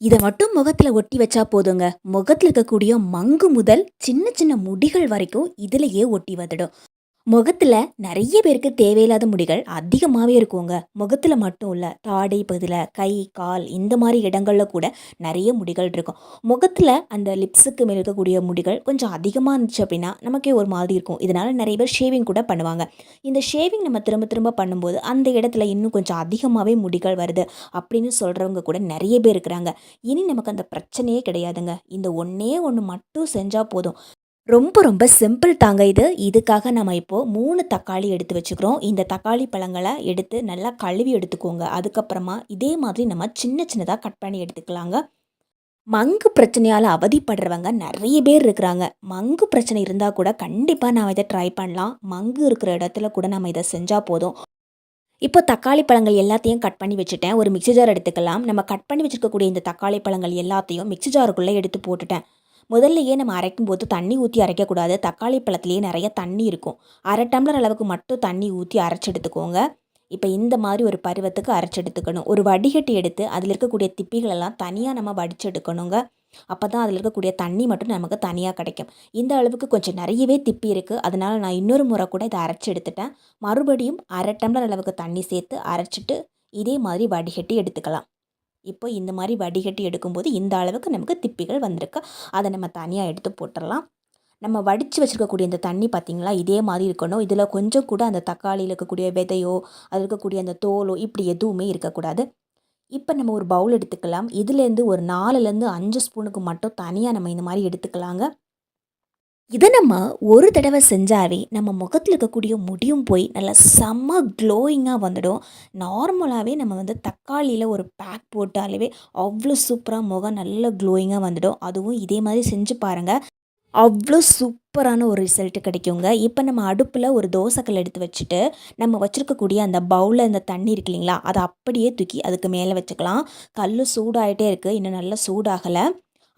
இதை மட்டும் முகத்தில் ஒட்டி வச்சா போதுங்க. முகத்தில் இருக்கக்கூடிய மங்கு முதல் சின்ன சின்ன முடிகள் வரைக்கும் இதுலயே ஒட்டி வந்துடும். முகத்தில் நிறைய பேருக்கு தேவையில்லாத முடிகள் அதிகமாகவே இருக்குங்க. முகத்தில் மட்டும் இல்லை தாடை பதில கை கால் இந்த மாதிரி இடங்களில் கூட நிறைய முடிகள் இருக்கும். முகத்தில் அந்த லிப்ஸுக்கு மேல் இருக்கக்கூடிய முடிகள் கொஞ்சம் அதிகமாக இருந்துச்சு அப்படின்னா நமக்கே ஒரு மாதிரி இருக்கும். இதனால் நிறைய பேர் ஷேவிங் கூட பண்ணுவாங்க. இந்த ஷேவிங் நம்ம திரும்ப திரும்ப பண்ணும்போது அந்த இடத்துல இன்னும் கொஞ்சம் அதிகமாகவே முடிகள் வருது அப்படின்னு சொல்கிறவங்க கூட நிறைய பேர் இருக்கிறாங்க. இனி நமக்கு அந்த பிரச்சனையே கிடையாதுங்க. இந்த ஒன்றே ஒன்று மட்டும் செஞ்சால் போதும். ரொம்ப ரொம்ப சிம்பிள் தாங்க இது. இதுக்காக நம்ம இப்போது மூணு தக்காளி எடுத்து வச்சுக்கிறோம். இந்த தக்காளி பழங்களை எடுத்து நல்லா கழுவி எடுத்துக்கோங்க. அதுக்கப்புறமா இதே மாதிரி நம்ம சின்ன சின்னதாக கட் பண்ணி எடுத்துக்கலாங்க. மங்கு பிரச்சனையால் அவதிப்படுறவங்க நிறைய பேர் இருக்கிறாங்க. மங்கு பிரச்சனை இருந்தால் கூட கண்டிப்பாக நான் இதை ட்ரை பண்ணலாம். மங்கு இருக்கிற இடத்துல கூட நம்ம இதை செஞ்சால் போதும். இப்போ தக்காளி பழங்கள் எல்லாத்தையும் கட் பண்ணி வச்சுட்டேன். ஒரு மிக்சி ஜார் எடுத்துக்கலாம். நம்ம கட் பண்ணி வச்சுருக்கக்கூடிய இந்த தக்காளி பழங்கள் எல்லாத்தையும் மிக்சி ஜாருக்குள்ளே எடுத்து போட்டுட்டேன். முதல்லையே நம்ம அரைக்கும் போது தண்ணி ஊற்றி அரைக்கக்கூடாது. தக்காளி பழத்துலேயே நிறைய தண்ணி இருக்கும். அரை டம்ளர் அளவுக்கு மட்டும் தண்ணி ஊற்றி அரைச்சி எடுத்துக்கோங்க இப்போ இந்த மாதிரி ஒரு பருவத்துக்கு அரைச்சி எடுத்துக்கணும் ஒரு வடிகட்டி எடுத்து அதில் இருக்கக்கூடிய திப்பிகளெல்லாம் தனியாக நம்ம வடிச்செடுக்கணுங்க. எடுக்கணுங்க அப்போ தான் அதில் இருக்கக்கூடிய தண்ணி மட்டும் நமக்கு தனியாக கிடைக்கும். இந்த அளவுக்கு கொஞ்சம் நிறையவே திப்பி இருக்குது அதனால் நான் இன்னொரு முறை கூட இதை அரைச்சி எடுத்துட்டேன் மறுபடியும் அரை டம்ளர் அளவுக்கு தண்ணி சேர்த்து அரைச்சிட்டு இதே மாதிரி வடிகட்டி எடுத்துக்கலாம். இப்போ இந்த மாதிரி வடிகட்டி எடுக்கும்போது இந்த அளவுக்கு நமக்கு திப்பிகள் வந்திருக்கு. அதை நம்ம தனியாக எடுத்து போட்டுடலாம். நம்ம வடித்து வச்சுருக்கக்கூடிய இந்த தண்ணி பார்த்திங்களா? இதே மாதிரி இருக்கணும். இதில் கொஞ்சம் கூட அந்த தக்காளியில் இருக்கக்கூடிய விதையோ அதில் இருக்கக்கூடிய அந்த தோலோ இப்படி எதுவுமே இருக்கக்கூடாது. இப்போ நம்ம ஒரு பவுல் எடுத்துக்கலாம். இதுலேருந்து ஒரு நாலுலேருந்து அஞ்சு ஸ்பூனுக்கு மட்டும் தனியாக நம்ம இந்த மாதிரி எடுத்துக்கலாங்க. இதை நம்ம ஒரு தடவை செஞ்சாவே நம்ம முகத்தில் இருக்கக்கூடிய முடியும் போய் நல்லா செம்ம க்ளோயிங்காக வந்துடும். நார்மலாகவே நம்ம வந்து தக்காளியில் ஒரு பேக் போட்டாலே அவ்வளோ சூப்பராக முகம் நல்ல க்ளோயிங்காக வந்துடும். அதுவும் இதே மாதிரி செஞ்சு பாருங்கள் அவ்வளோ சூப்பரான ஒரு ரிசல்ட் கிடைக்குங்க. இப்போ நம்ம அடுப்பில் ஒரு தோசைக்கல் எடுத்து வச்சுட்டு நம்ம வச்சுருக்கக்கூடிய அந்த பவுலில் அந்த தண்ணி இருக்கு இல்லைங்களா? அதை அப்படியே தூக்கி அதுக்கு மேலே வச்சுக்கலாம். கல் சூடாகிட்டே இருக்குது இன்னும் நல்லா சூடாகலை.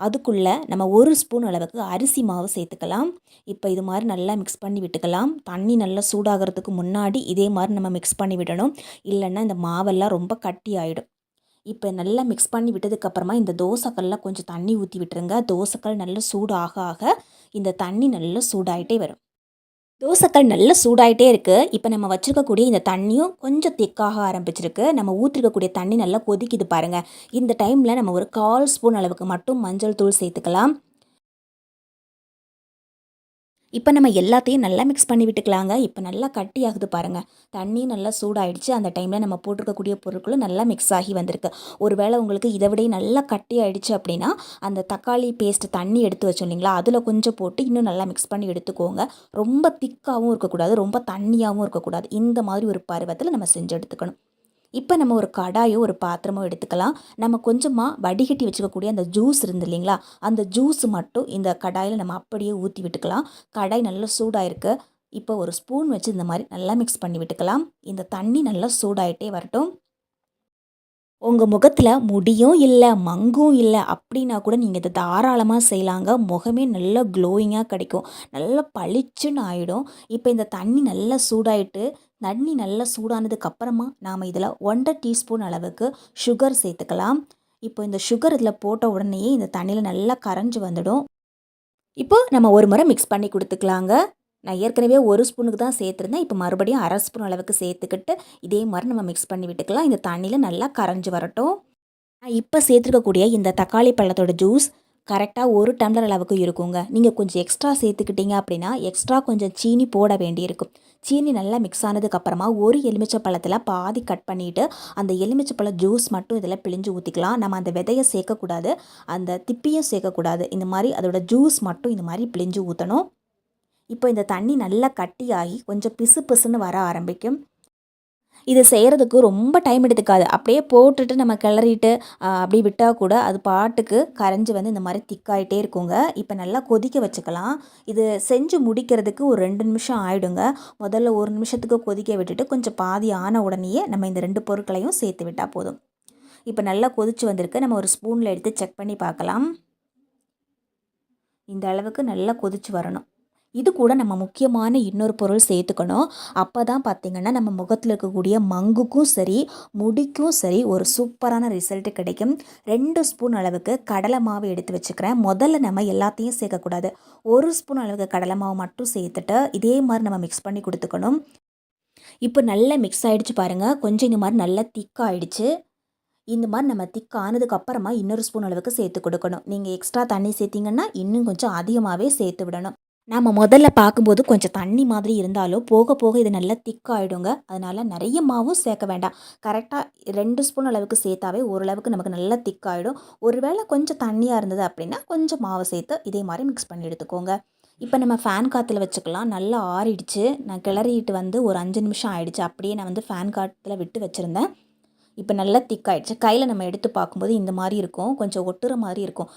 அதுக்குள்ளே நம்ம ஒரு ஸ்பூன் அளவுக்கு அரிசி மாவு சேர்த்துக்கலாம். இப்போ இது மாதிரி நல்லா மிக்ஸ் பண்ணி விட்டுக்கலாம். தண்ணி நல்லா சூடாகிறதுக்கு முன்னாடி இதே மாதிரி நம்ம மிக்ஸ் பண்ணி விடணும். இல்லைன்னா இந்த மாவெல்லாம் ரொம்ப கட்டி ஆகிடும் இப்போ நல்லா மிக்ஸ் பண்ணி விட்டதுக்கப்புறமா இந்த தோசைக்கல்லாம் கொஞ்சம் தண்ணி ஊற்றி விட்டுருங்க. தோசைக்கல் நல்லா சூடாக ஆக இந்த தண்ணி நல்லா சூடாகிட்டே வரும். தோசைக்கல் நல்லா சூடாயிட்டே இருக்குது இப்போ நம்ம வச்சுருக்கக்கூடிய இந்த தண்ணியும் கொஞ்சம் திக்காக ஆரம்பிச்சிருக்கு. நம்ம ஊற்றிருக்கக்கூடிய தண்ணி நல்லா கொதிக்குது பாருங்கள் இந்த டைமில் நம்ம ஒரு கால் ஸ்பூன் அளவுக்கு மட்டும் மஞ்சள் தூள் சேர்த்துக்கலாம். இப்போ நம்ம எல்லாத்தையும் நல்லா மிக்ஸ் பண்ணி விட்டுக்கலாங்க. இப்போ நல்லா கட்டி ஆகுது பாருங்கள் தண்ணி நல்லா சூடாயிடுச்சு. அந்த டைமில் நம்ம போட்டிருக்கக்கூடிய பொருட்களும் நல்லா மிக்ஸ் ஆகி வந்திருக்கு. ஒருவேளை உங்களுக்கு இதை விட நல்லா கட்டி ஆயிடுச்சு அப்படின்னா அந்த தக்காளி பேஸ்ட் தண்ணி எடுத்து வச்சோம் இல்லைங்களா? அதில் கொஞ்சம் போட்டு இன்னும் நல்லா மிக்ஸ் பண்ணி எடுத்துக்கோங்க. ரொம்ப திக்காகவும் இருக்கக்கூடாது. ரொம்ப தண்ணியாகவும் இருக்கக்கூடாது. இந்த மாதிரி ஒரு பருவத்தில் நம்ம செஞ்சு எடுத்துக்கணும். இப்போ நம்ம ஒரு கடாயோ ஒரு பாத்திரமோ எடுத்துக்கலாம். நம்ம கொஞ்சமாக வடிகட்டி வச்சுக்கக்கூடிய அந்த ஜூஸ் இருந்து இல்லைங்களா? அந்த ஜூஸ் மட்டும் இந்த கடாயில் நம்ம அப்படியே ஊற்றி விட்டுக்கலாம். கடாய் நல்லா சூடாயிருக்கு. இப்போ ஒரு ஸ்பூன் வச்சு இந்த மாதிரி நல்லா மிக்ஸ் பண்ணி விட்டுக்கலாம். இந்த தண்ணி நல்லா சூடாயிட்டே வரட்டும். உங்கள் முகத்தில் முடியும் இல்லை மங்கும் இல்லை அப்படின்னா கூட நீங்கள் இதை தாராளமாக செய்யலாங்க. முகமே நல்லா க்ளோயிங்காக கிடைக்கும். நல்லா பளிச்சுன்னு ஆகிடும் இப்போ இந்த தண்ணி நல்லா சூடாயிட்டு தண்ணி நல்லா சூடானதுக்கப்புறமா நாம் இதில் ஒன்றரை டீஸ்பூன் அளவுக்கு சுகர் சேர்த்துக்கலாம். இப்போ இந்த சுகர் இதில் போட்ட உடனேயே இந்த தண்ணியில் நல்லா கரைஞ்சி வந்துடும். இப்போ நம்ம ஒரு முறை மிக்ஸ் பண்ணி கொடுத்துக்கலாங்க. நான் ஏற்கனவே ஒரு ஸ்பூனுக்கு தான் சேர்த்துருந்தேன். இப்போ மறுபடியும் அரை ஸ்பூன் அளவுக்கு சேர்த்துக்கிட்டு இதே மாதிரி நம்ம மிக்ஸ் பண்ணி விட்டுக்கலாம். இந்த தண்ணியில் நல்லா கரைஞ்சி வரட்டும். நான் இப்போ சேர்த்துருக்கக்கூடிய இந்த தக்காளி பழத்தோட ஜூஸ் கரெக்டாக ஒரு டம்ளர் அளவுக்கு இருக்குங்க. நீங்கள் கொஞ்சம் எக்ஸ்ட்ரா சேர்த்துக்கிட்டீங்க அப்படின்னா எக்ஸ்ட்ரா கொஞ்சம் சீனி போட வேண்டியிருக்கும். சீனி நல்லா மிக்ஸ் ஆனதுக்கப்புறமா ஒரு எலுமிச்சை பழத்தில் பாதி கட் பண்ணிவிட்டு அந்த எலுமிச்சை ஜூஸ் மட்டும் இதில் பிழிஞ்சு ஊற்றிக்கலாம் நம்ம அந்த விதையை சேர்க்கக்கூடாது. அந்த திப்பியும் சேர்க்கக்கூடாது. இந்த மாதிரி அதோட ஜூஸ் மட்டும் இந்த மாதிரி பிழிஞ்சு ஊற்றணும் இப்போ இந்த தண்ணி நல்லா கட்டியாகி கொஞ்சம் பிசு பிசுன்னு வர ஆரம்பிக்கும். இது செய்கிறதுக்கு ரொம்ப டைம் எடுத்துக்காது. அப்படியே போட்டுட்டு நம்ம கிளறிட்டு அப்படி விட்டால் கூட அது பாட்டுக்கு கரைஞ்சி வந்து இந்த மாதிரி திக்காயிட்டே இருக்குங்க. இப்போ நல்லா கொதிக்க வச்சுக்கலாம். இது செஞ்சு முடிக்கிறதுக்கு ஒரு ரெண்டு நிமிஷம் ஆகிடுங்க முதல்ல ஒரு நிமிஷத்துக்கு கொதிக்க விட்டுட்டு கொஞ்சம் பாதி ஆன உடனேயே நம்ம இந்த ரெண்டு பொருட்களையும் சேர்த்து விட்டால் போதும். இப்போ நல்லா கொதிச்சு வந்திருக்கு. நம்ம ஒரு ஸ்பூனில் எடுத்து செக் பண்ணி பார்க்கலாம். இந்த அளவுக்கு நல்லா கொதிச்சு வரணும். இது கூட நம்ம முக்கியமான இன்னொரு பொருள் சேர்த்துக்கணும். அப்போ தான் பார்த்திங்கன்னா நம்ம முகத்தில் இருக்கக்கூடிய மங்குக்கும் சரி முடிக்கும் சரி ஒரு சூப்பரான ரிசல்ட்டு கிடைக்கும். ரெண்டு ஸ்பூன் அளவுக்கு கடலை மாவு எடுத்து வச்சுக்கிறேன். முதல்ல நம்ம எல்லாத்தையும் சேர்க்கக்கூடாது. ஒரு ஸ்பூன் அளவுக்கு கடலை மாவு மட்டும் சேர்த்துட்டு இதே மாதிரி நம்ம மிக்ஸ் பண்ணி கொடுத்துக்கணும். இப்போ நல்லா மிக்ஸ் ஆகிடுச்சு பாருங்கள் கொஞ்சம் இந்த மாதிரி நல்லா திக்காகிடுச்சு இந்த மாதிரி நம்ம திக் ஆனதுக்கப்புறமா இன்னொரு ஸ்பூன் அளவுக்கு சேர்த்து கொடுக்கணும். நீங்கள் எக்ஸ்ட்ரா தண்ணி சேர்த்திங்கன்னா இன்னும் கொஞ்சம் அதிகமாகவே சேர்த்து விடணும். நம்ம முதல்ல பார்க்கும்போது கொஞ்சம் தண்ணி மாதிரி இருந்தாலும் போக போக இது நல்லா திக்காகிடுங்க அதனால் நிறைய மாவும் சேர்க்க வேண்டாம். கரெக்டாக ரெண்டு ஸ்பூன் அளவுக்கு சேர்த்தாவே ஓரளவுக்கு நமக்கு நல்லா திக்காகிடும் ஒருவேளை கொஞ்சம் தண்ணியாக இருந்தது அப்படின்னா கொஞ்சம் மாவு சேர்த்து இதே மாதிரி மிக்ஸ் பண்ணி எடுத்துக்கோங்க. இப்போ நம்ம ஃபேன் காற்றுல வச்சுக்கலாம். நல்லா ஆறிடுச்சு. நான் கிளறிட்டு வந்து ஒரு அஞ்சு நிமிஷம் ஆயிடுச்சு. அப்படியே நான் வந்து ஃபேன் காற்றுல விட்டு வச்சுருந்தேன். இப்போ நல்லா திக்காயிடுச்சு கையில் நம்ம எடுத்து பார்க்கும்போது இந்த மாதிரி இருக்கும். கொஞ்சம் ஒட்டுற மாதிரி இருக்கும்.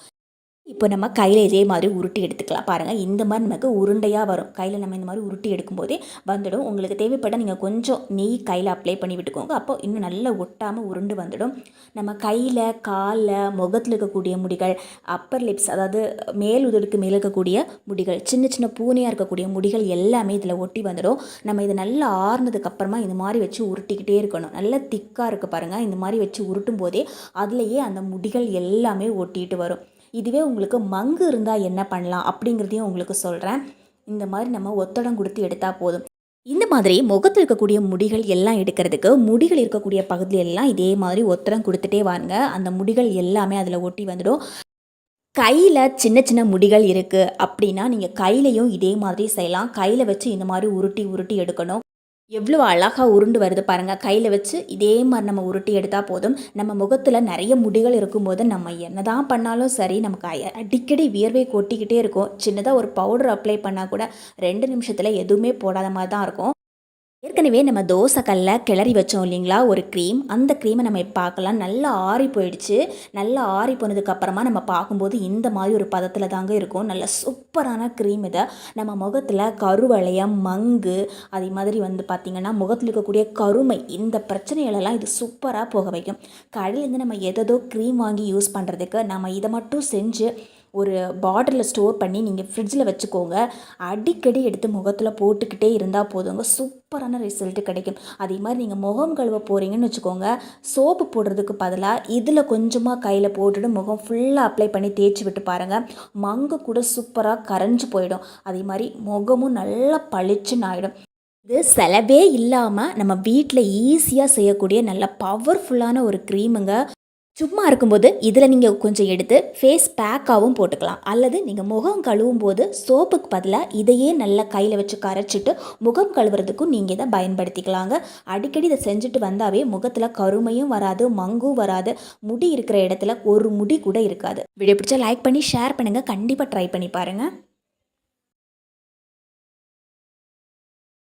இப்போ நம்ம கையில் இதே மாதிரி உருட்டி எடுத்துக்கலாம். பாருங்கள் இந்த மாதிரி நமக்கு உருண்டையாக வரும். கையில் நம்ம இந்த மாதிரி உருட்டி எடுக்கும்போதே வந்துடும். உங்களுக்கு தேவைப்பட்ட நீங்கள் கொஞ்சம் நெய் கையில் அப்ளை பண்ணி விட்டுக்கோங்க. அப்போ இன்னும் நல்லா ஒட்டாமல் உருண்டு வந்துடும். நம்ம கையில் காலில் முகத்தில் இருக்கக்கூடிய முடிகள் அப்பர் லிப்ஸ் அதாவது மேல் உதடுக்கு மேலே இருக்கக்கூடிய முடிகள் சின்ன சின்ன பூனையாக இருக்கக்கூடிய முடிகள் எல்லாமே இதில் ஒட்டி வந்துடும். நம்ம இதை நல்லா ஆறுனதுக்கப்புறமா இந்த மாதிரி வச்சு உருட்டிக்கிட்டே இருக்கணும். நல்லா திக்காக இருக்குது பாருங்கள் இந்த மாதிரி வச்சு உருட்டும் போதே அதுலேயே அந்த முடிகள் எல்லாமே ஒட்டிட்டு வரும். இதுவே உங்களுக்கு மங்கு இருந்தால் என்ன பண்ணலாம் அப்படிங்கிறதையும் உங்களுக்கு சொல்கிறேன் இந்த மாதிரி நம்ம ஒத்தடம் கொடுத்து எடுத்தால் போதும். இந்த மாதிரி முகத்தில் இருக்கக்கூடிய முடிகள் எல்லாம் எடுக்கிறதுக்கு முடிகள் இருக்கக்கூடிய பகுதியில் எல்லாம் இதே மாதிரி ஒத்தடம் கொடுத்துட்டே வாங்க அந்த முடிகள் எல்லாமே அதில் ஒட்டி வந்துடும். கையில் சின்ன சின்ன முடிகள் இருக்குது அப்படின்னா நீங்கள் கையிலையும் இதே மாதிரி செய்யலாம். கையில் வச்சு இந்த மாதிரி உருட்டி உருட்டி எடுக்கணும். எவ்வளோ அழகாக உருண்டு வருது பாருங்கள் கையில் வச்சு இதே மாதிரி நம்ம உருட்டி எடுத்தால் போதும். நம்ம முகத்தில் நிறைய முடிகள் இருக்கும்போது நம்ம என்ன தான் பண்ணாலும் சரி நமக்கு அடிக்கடி வியர்வை கொட்டிக்கிட்டே இருக்கும். சின்னதாக ஒரு பவுடர் அப்ளை பண்ணால் கூட ரெண்டு நிமிஷத்தில் எதுவுமே போடாத மாதிரி தான் இருக்கும். ஏற்கனவே நம்ம தோசை கல்ல கிளறி வச்சோம் இல்லைங்களா? ஒரு க்ரீம் அந்த க்ரீமை நம்ம பார்க்கலாம். நல்லா ஆறி போயிடுச்சு. நல்லா ஆறி போனதுக்கப்புறமா நம்ம பார்க்கும்போது இந்த மாதிரி ஒரு பதத்தில் தாங்க இருக்கும். நல்ல சூப்பரான க்ரீம் இதை. நம்ம முகத்தில் கருவளையம் மங்கு அதே மாதிரி வந்து பார்த்திங்கன்னா முகத்தில் இருக்கக்கூடிய கருமை இந்த பிரச்சனைகளெல்லாம் இது சூப்பராக போக வைக்கும். கடையிலேருந்து நம்ம எதோ க்ரீம் வாங்கி யூஸ் பண்ணுறதுக்கு நம்ம இதை மட்டும் செஞ்சு ஒரு பாட்டிலில் ஸ்டோர் பண்ணி நீங்கள் ஃப்ரிட்ஜில் வச்சுக்கோங்க. அடிக்கடி எடுத்து முகத்தில் போட்டுக்கிட்டே இருந்தால் போதுங்க. சூப்பரான ரிசல்ட்டு கிடைக்கும். அதே மாதிரி நீங்கள் முகம் கழுவ போகிறீங்கன்னு வச்சுக்கோங்க. சோப்பு போடுறதுக்கு பதிலாக இதில் கொஞ்சமாக கையில் போட்டுட்டு முகம் ஃபுல்லாக அப்ளை பண்ணி தேய்ச்சி விட்டு பாருங்கள் மங்கு கூட சூப்பராக கரைஞ்சி போயிடும். அதே மாதிரி முகமும் நல்லா பளிச்சுன்னு ஆகிடும் இது செலவே இல்லாமல் நம்ம வீட்டில் ஈஸியாக செய்யக்கூடிய நல்ல பவர்ஃபுல்லான ஒரு க்ரீமுங்க சும்மா இருக்கும்போது இதில் நீங்கள் கொஞ்சம் எடுத்து ஃபேஸ் பேக்காகவும் போட்டுக்கலாம். அல்லது நீங்கள் முகம் கழுவும் போது சோப்புக்கு பதிலாக இதையே நல்லா கையில் வச்சு கரைச்சிட்டு முகம் கழுவுறதுக்கும் நீங்கள் இதை பயன்படுத்திக்கலாங்க. அடிக்கடி இதை செஞ்சுட்டு வந்தாவே முகத்தில் கருமையும் வராது மங்கும் வராது. முடி இருக்கிற இடத்துல ஒரு முடி கூட இருக்காது. வீடியோ பிடிச்சா லைக் பண்ணி ஷேர் பண்ணுங்கள் கண்டிப்பாக ட்ரை பண்ணி பாருங்கள்